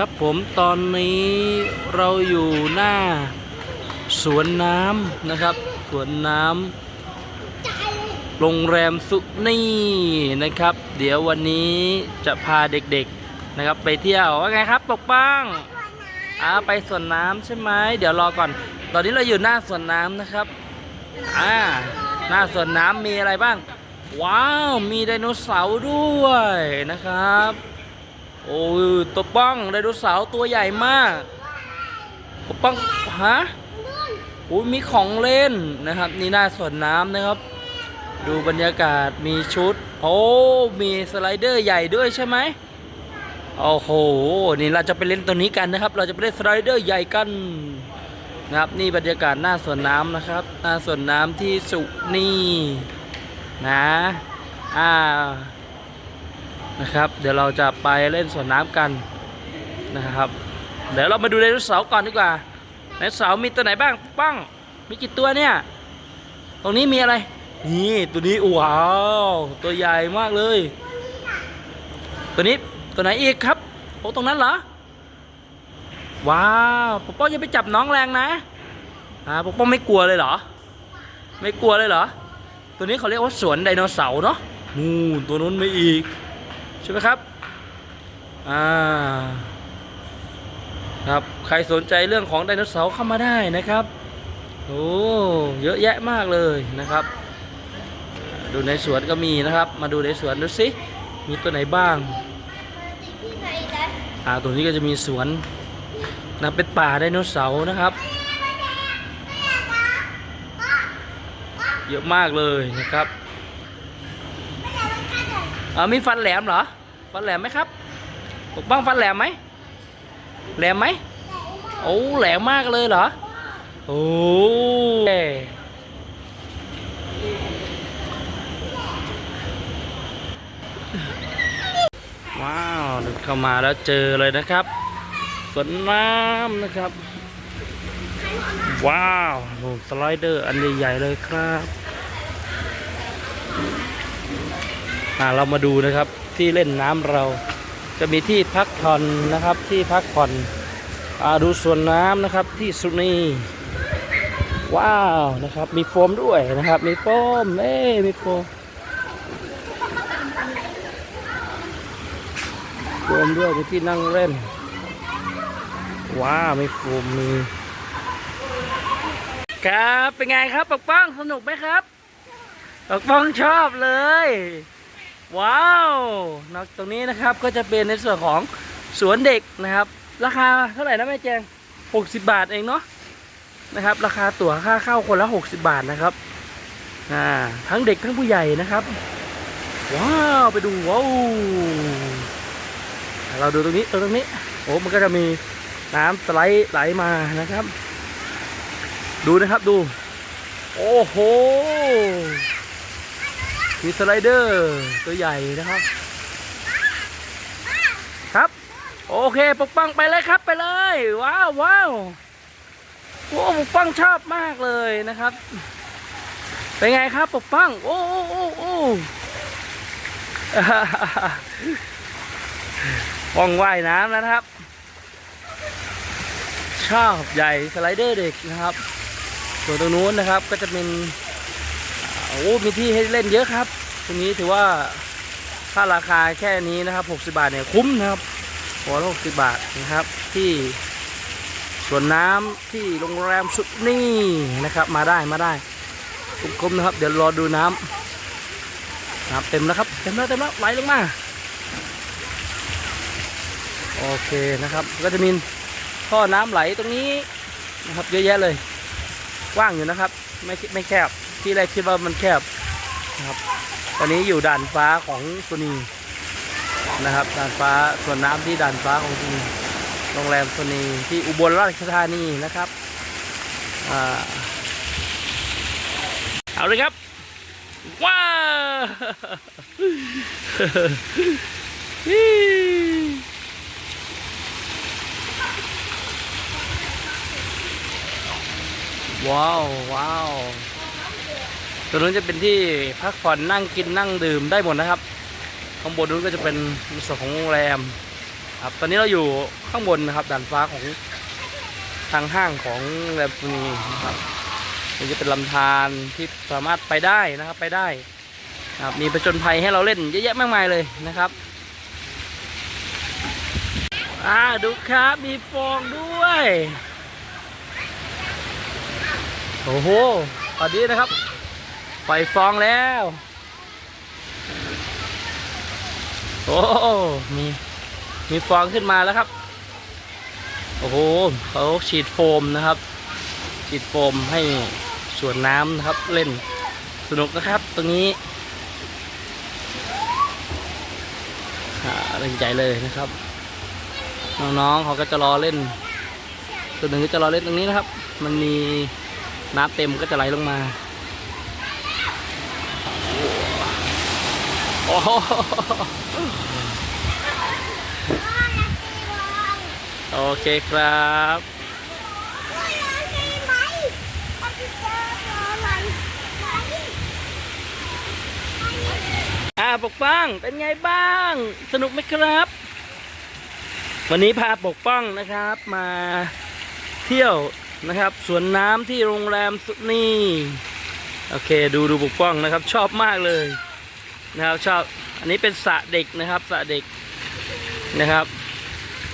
ครับผมตอนนี้เราอยู่หน้าสวนน้ำนะครับ สวนน้ำโรงแรมสุนี่นะครับ เดี๋ยววันนี้จะพาเด็กๆนะครับ ไปเที่ยวว่าไงครับปกป้องอ่าไปสวนน้ำใช่ไหมเดี๋ยวรอก่อน ตอนนี้เราอยู่หน้าสวนน้ำนะครับอ่าหน้าสวนน้ำมีอะไรบ้าง ว้าว มีไดโนเสาร์ด้วยนะครับ โอ้ยตัวป้องไดโนเสาร์ตัวใหญ่มากตัวป้องฮะโอ้ยมีของเล่นนะครับ นี่หน้าสวนน้ำนะครับ ดูบรรยากาศมีชุด โอ้มีสไลเดอร์ใหญ่ด้วยใช่ไหมโอ้โหนี่เราจะไปเล่นตัวนี้กันนะครับ เราจะไปเล่นสไลเดอร์ใหญ่กันนะครับนี่บรรยากาศหน้าสวนน้ำนะครับ หน้าสวนน้ำที่สุนีนะอ่า นะครับ เดี๋ยวเราจะไปเล่นสวนน้ำกันนะครับ เดี๋ยวเรามาดูไดโนเสาร์ก่อนดีกว่าไดโนเสาร์มีตัวไหนบ้างป้องมีกี่ตัวเนี่ย ตรงนี้มีอะไร นี่ตัวนี้ว้าวตัวใหญ่มากเลย ตัวนี้ตัวไหนอีกครับโอ้ตรงนั้นเหรอว้าวปกป้องอย่าไปจับน้องแรงนะอ่าปกป้องไม่กลัวเลยเหรอ ไม่กลัวเลยเหรอ ตัวนี้เขาเรียกว่าสวนไดโนเสาร์เนาะนู่นตัวนู้นไม่อีก ช่ไหมครับอ่าครับใครสนใจเรื่องของไดโนเสาร์เข้ามาได้นะครับโอ้เยอะแยะมากเลยนะครับ ดูในสวนก็มีนะครับ มาดูในสวนดูสิมีตัวไหนบ้างอ่าตรงนี้ก็จะมีสวนนะเป็นป่าไดโนเสาร์นะครับ เยอะมากเลยนะครับเออมีฟันแหลมเหรอ ฟันแหลมไหมครับปกป้องฟันแหลมไหมแหลมไหมโอ้แหลมมากเลยเหรอโอ้ว้าวเดินเข้ามาแล้วเจอเลยนะครับสวนน้ำนะครับ ว้าวโอ้สไลเดอร์อันใหญ่ๆเลยครับอ่าเรามาดูนะครับ ที่เล่นน้ำเรา จะมีที่พักผ่อนนะครับที่พักผ่อนอ่าดูสวนน้ำนะครับที่สุนีว้าวนะครับมีโฟมด้วยนะครับ มีโฟมเอ้มีโฟมโฟมด้วยมีที่นั่งเล่นว้าวมีโฟมมีครับเป็นไงครับปกป้องสนุกไหมครับปกป้องชอบเลย ว้าวนอกตรงนี้นะครับก็จะเป็นในส่วนของสวนเด็กนะครับ ราคาเท่าไหร่นะแม่แจง60 บาทเองเนาะนะครับ ราคาตั๋วค่าเข้าคนละ 60 บาทนะครับอ่าทั้งเด็กทั้งผู้ใหญ่นะครับ ว้าวไปดูว้าวเราดูตรงนี้ตรงนี้โอ้มันก็จะมีน้ำสไลด์ไหลมานะครับ ดูนะครับดู โอ้โห มีสไลเดอร์ตัวใหญ่นะครับ ครับ โอเคปกป้องไปเลยครับไปเลย ว้าวว้าวโอ้ปกป้องชอบมากเลยนะครับ เป็นไงครับปกป้อง โอ้โอ้โอ้โอ้ป้องว่ายน้ำนะครับ ชอบใหญ่สไลเดอร์เด็กนะครับส่วนตรงนู้นนะครับก็จะเป็นโอ้ มีที่ให้เล่นเยอะครับ ตรงนี้ถือว่าถ้าราคาแค่นี้นะครับ 60 บาทเนี่ยคุ้มนะครับหัวละ60 บาทนะครับ ที่สวนน้ำที่โรงแรมสุดนี่นะครับมาได้มาได้คุ้มนะครับ เดี๋ยวรอดูน้ำน้ำเต็มแล้วครับเต็มแล้วเต็มแล้วไหลลงมาโอเคนะครับ ก็จะมีท่อน้ำไหลตรงนี้นะครับเยอะแยะเลยกว้างอยู่นะครับ ไม่ไม่แคบที่แรกคิดว่ามันแคบนะครับ ตอนนี้อยู่ด่านฟ้าของสุนีนะครับด่านฟ้าส่วนน้ำที่ด่านฟ้าของสุนีโรงแรมสุนีที่อุบลราชธานีนะครับอเอาเลยครับว้าวว้าวว้าว ตรงนู้นจะเป็นที่พักผ่อนนั่งกินนั่งดื่มได้หมดนะครับ ข้างบนนู้นก็จะเป็นส่วนของโรงแรมครับตอนนี้เราอยู่ข้างบนนะครับด่านฟ้าของทางห้างของแรมฟูนีนะครับนี่จะเป็นลำธารที่สามารถไปได้นะครับไปได้ครับมีประจนภัยให้เราเล่นเยอะแยะมากมายเลยนะครับอ่าดูครับมีฟองด้วยโอ้โหตอนนี้นะครับ ปล่อยฟองแล้ว โอ้มีมีฟองขึ้นมาแล้วครับ โอ้โหเขาฉีดโฟมนะครับ ฉีดโฟมให้สวนน้ำนะครับเล่นสนุกนะครับ ตรงนี้อ่าเล่นใจเลยนะครับ น้องๆเขาก็จะรอเล่น ส่วนหนึ่งก็จะรอเล่นตรงนี้นะครับ มันมีน้ำเต็มก็จะไหลลงมา โอ้โหโอเคครับอ่าปกป้อง เป็นไงบ้าง สนุกไหมครับ วันนี้พาปกป้องนะครับมาเที่ยวนะครับ สวนน้ำที่โรงแรมสุนี โอเคดูดูปกป้องนะครับ ชอบมากเลยนะครับชอบอันนี้เป็นสระเด็กนะครับสระเด็กนะครับ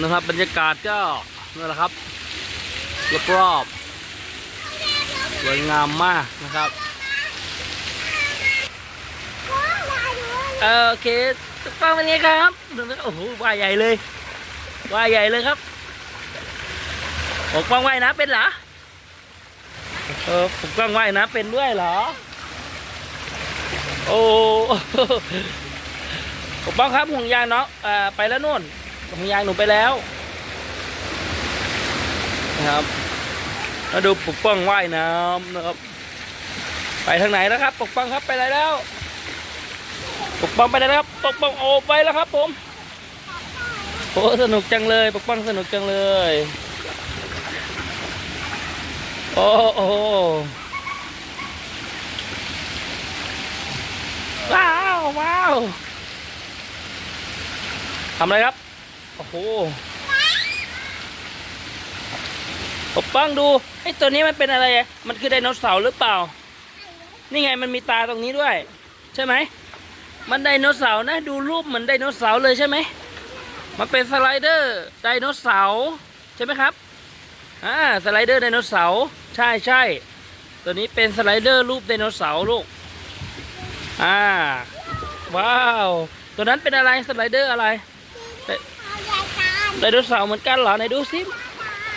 นะครับ บรรยากาศก็นั่นแหละครับรอบๆสวยงามมากนะครับโอเคถูกต้องเป็นไงครับโอ้โหว่ายใหญ่เลยว่ายใหญ่เลยครับปกป้องว่ายน้ำเป็นเหรอ เออปกป้องว่ายน้ำเป็นด้วยเหรอ โอ้ปกป้องครับห่วงยางเนาะอ่าไปแล้วนู่นห่วงยางหนูไปแล้วนะครับมาดูปกป้องว่ายน้ำนะครับ ไปทางไหนแล้วครับ ปกป้องครับไปไหนแล้ว ปกป้องไปแล้วครับปกป้องโอ้ไปแล้วครับ ผมโอ้สนุกจังเลย ปกป้องสนุกจังเลย โอ้โอ้ว้าวว้าวทำอะไรครับ โอ้โหปป้องดูไอ้ตัวนี้มันเป็นอะไร มันคือไดโนเสาร์หรือเปล่า นี่ไงมันมีตาตรงนี้ด้วย ใช่ไหม มันไดโนเสาร์นะ ดูรูปเหมือนไดโนเสาร์เลยใช่ไหม มันเป็นสไลเดอร์ไดโนเสาร์ใช่ไหมครับ อ่า สไลเดอร์ไดโนเสาร์ ใช่ใช่ตัวนี้เป็นสไลเดอร์รูปไดโนเสาร์ลูก อ่า ว้าว ตัวนั้นเป็นอะไรสไลเดอร์อะไรไดโนเสาร์เหมือนกันเหรอไหนดูสิ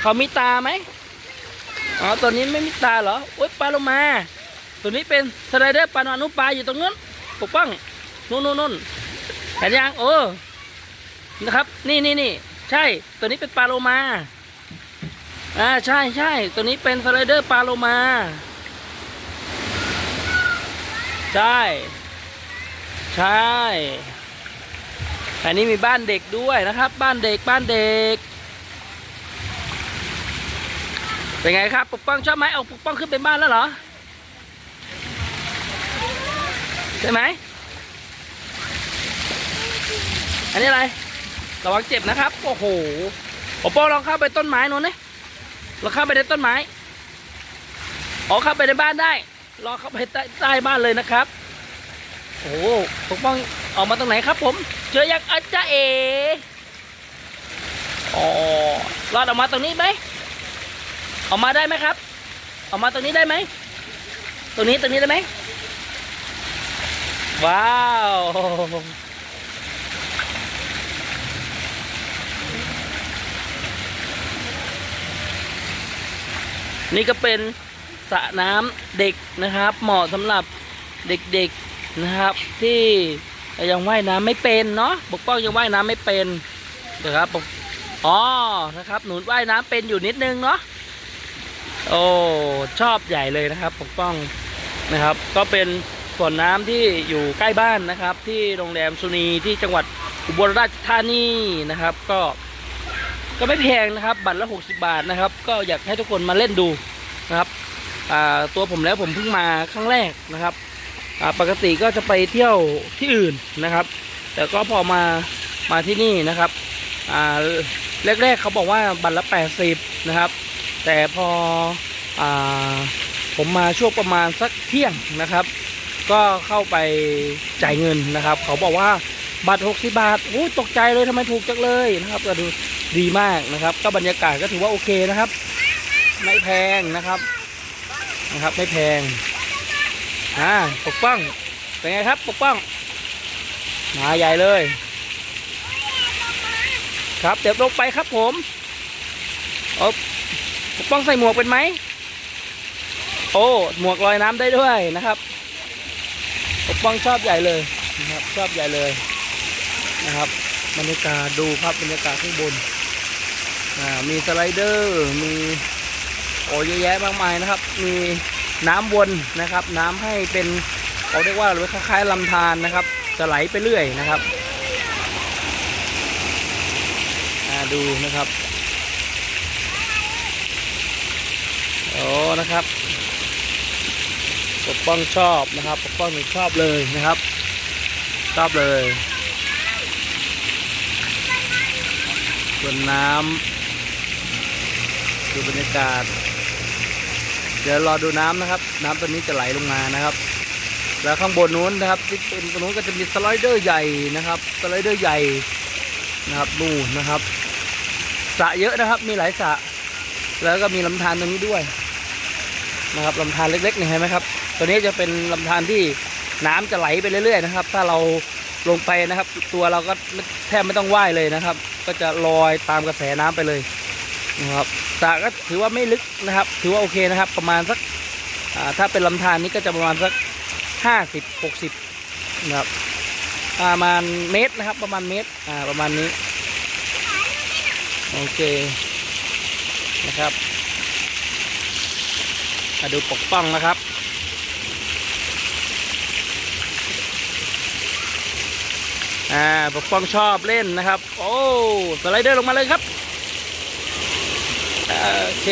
เขามีตาไหมอ๋อตัวนี้ไม่มีตาเหรอโอ๊ยปลาโลมา ตัวนี้เป็นสไลเดอร์ปลาหนอนนุปลาอยู่ตรงนั้นปกป้องนู่นนู่นนู่นเห็นยังโอ้นะครับ นี่นี่นี่ใช่ ตัวนี้เป็นปลาโลมา อ่าใช่ใช่ตัวนี้เป็นสไลเดอร์ปลาโลมา ใช่ ใช่ อันนี้มีบ้านเด็กด้วยนะครับ บ้านเด็กบ้านเด็ก เป็นไงครับปกป้องชอบไหมเอาปกป้องขึ้นเป็นบ้านแล้วเหรอใช่ไหมอันนี้อะไรระวังเจ็บนะครับ โอ้โหโอปอลองเข้าไปต้นไม้นู้นนี่ เราเข้าไปในต้นไม้อ๋อเข้าไปในบ้านได้ลอเข้าไปใต้ใต้บ้านเลยนะครับ โอ้โหปกป้องออกมาตรงไหนครับ ผม เจอยังอาจารย์เออ๋อรอดออกมาตรงนี้ไหมออกมาได้ไหมครับ ออกมาตรงนี้ได้ไหม ตรงนี้ตรงนี้ได้ไหม ว้าว นี่ก็เป็นสระน้ำเด็กนะครับ เหมาะสำหรับเด็กๆนะครับ ที่ยังว่ายน้ำไม่เป็นเนาะปกป้องยังว่ายน้ำไม่เป็นนะครับปกอ๋อนะครับหนูว่ายน้ำเป็นอยู่นิดนึงเนาะโอ้ชอบใหญ่เลยนะครับ ปกป้องนะครับ ก็เป็นส่วนน้ำที่อยู่ใกล้บ้านนะครับ ที่โรงแรมสุนีที่จังหวัดอุบลราชธานีนะครับ ก็ ก็ไม่แพงนะครับ บัตรละ 60 บาทนะครับ ก็อยากให้ทุกคนมาเล่นดูนะครับตัวผมแล้วผมเพิ่งมาครั้งแรกนะครับปกติก็จะไปเที่ยวที่อื่นนะครับ แต่ก็พอมามาที่นี่นะครับแรกๆเขาบอกว่าบัตรละ 80 นะครับ แต่พออผมมาช่วงประมาณสักเที่ยงนะครับ ก็เข้าไปจ่ายเงินนะครับ เขาบอกว่าบัตร 60 บาทโอ้ตกใจเลยทำไมถูกจังเลยนะครับก็ดู ดีมากนะครับ ก็บรรยากาศก็ถือว่าโอเคนะครับ ไม่แพงนะครับนะครับ ไม่แพงอ่าปกป้องเป็นไงครับปกป้องมาใหญ่เลย ครับเดี๋ยวลงไปครับผมโอ้ปกป้องใส่หมวกเป็นไหมโอ้หมวกลอยน้ำได้ด้วยนะครับปกป้องชอบใหญ่เลยนะครับชอบใหญ่เลยนะครับบรรยากาศดูครับบรรยากาศข้างบน มีสไลเดอร์ มีโอ้เยอะแยะมากมายนะครับ มีน้ำวนนะครับ น้ำให้เป็นเขาเรียกว่าคล้ายๆลำธารนะครับจะไหลไปเรื่อยนะครับดูนะครับโอ้นะครับปกป้องชอบนะครับปกป้องชอบเลยนะครับ ชอบเลยส่วนน้ำ ดูบรรยากาศ เดี๋ยวรอดูน้ำนะครับ น้ำตัวนี้จะไหลลงมานะครับ แล้วข้างบนนู้นนะครับที่เป็นตรงนู้นก็จะมีสไลเดอร์ใหญ่นะครับสไลเดอร์ใหญ่นะครับนู่นนะครับสระเยอะนะครับ มีหลายสระแล้วก็มีลำธารตรงนี้ด้วยนะครับลำธารเล็กๆนี่เห็นไหมครับ ตัวนี้จะเป็นลำธารที่น้ำจะไหลไปเรื่อยๆนะครับ ถ้าเราลงไปนะครับ ตัวเราก็แทบไม่ต้องว่ายเลยนะครับ ก็จะลอยตามกระแสน้ำไปเลย นะครับสระก็ถือว่าไม่ลึกนะครับ ถือว่าโอเคนะครับ ประมาณสักถ้าเป็นลำธารนี้ก็จะประมาณสักห้าสิบหกสิบนะครับประมาณเมตรนะครับ ประมาณเมตรอ่าประมาณนี้โอเคนะครับมาดูปกป้องนะครับอ่าปกป้องชอบเล่นนะครับ โอ้สไลเดอร์ลงมาเลยครับ โอเค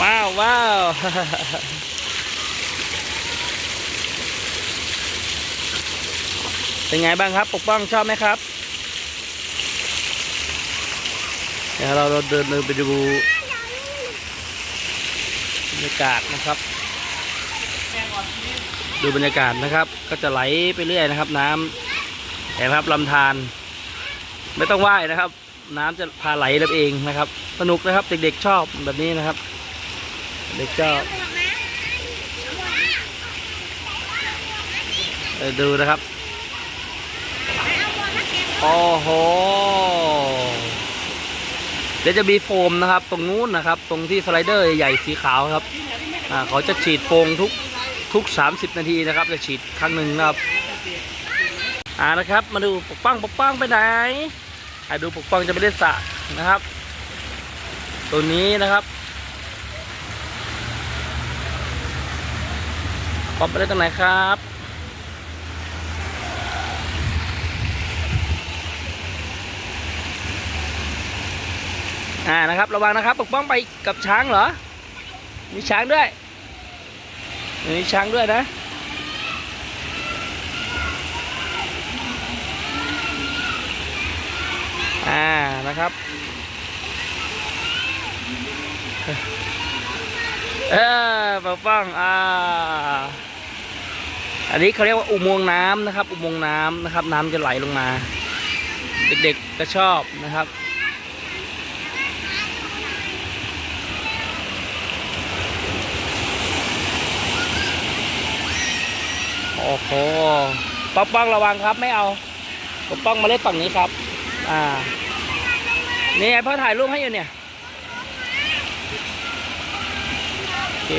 ว้าวว้าวเป็นไงบ้างครับ ปกป้องชอบไหมครับ เดี๋ยวเราเราเดินเดินไปดูบรรยากาศนะครับ ดูบรรยากาศนะครับ ก็จะไหลไปเรื่อยนะครับ น้ำเห็นครับลำธารไม่ต้องว่ายนะครับ น้ำจะพาไหลรับเองนะครับ สนุกนะครับเด็กๆชอบแบบนี้นะครับ เด็กชอบดูนะครับโอ้โหเดี๋ยวจะมีโฟมนะครับ ตรงนู้นนะครับ ตรงที่สไลเดอร์ใหญ่สีขาวครับอ่าเขาจะฉีดโฟมทุกทุก 30 นาทีนะครับ จะฉีดครั้งหนึ่งนะครับอ่านะครับ มาดูปกป้องปกป้องไปไหน อ่าดูปกป้องจะไปเล่นสระนะครับ ตัวนี้นะครับปอกไปเล่นตรงไหนครับอ่านะครับระวังนะครับปกป้องไปกับช้างเหรอ มีช้างด้วย มีช้างด้วยนะ อ่านะครับ เออปกป้องอ่าอันนี้เขาเรียกว่าอุโมงค์น้ำนะครับ อุโมงค์น้ำนะครับ น้ำจะไหลลงมา เด็กๆก็ชอบนะครับโอ้โหป๊อกป้องระวังครับไม่เอาป๊อกป้องมาเล่นฝั่งนี้ครับ อ่า นี่ไงพ่อถ่ายรูปให้อยู่เนี่ยโอเค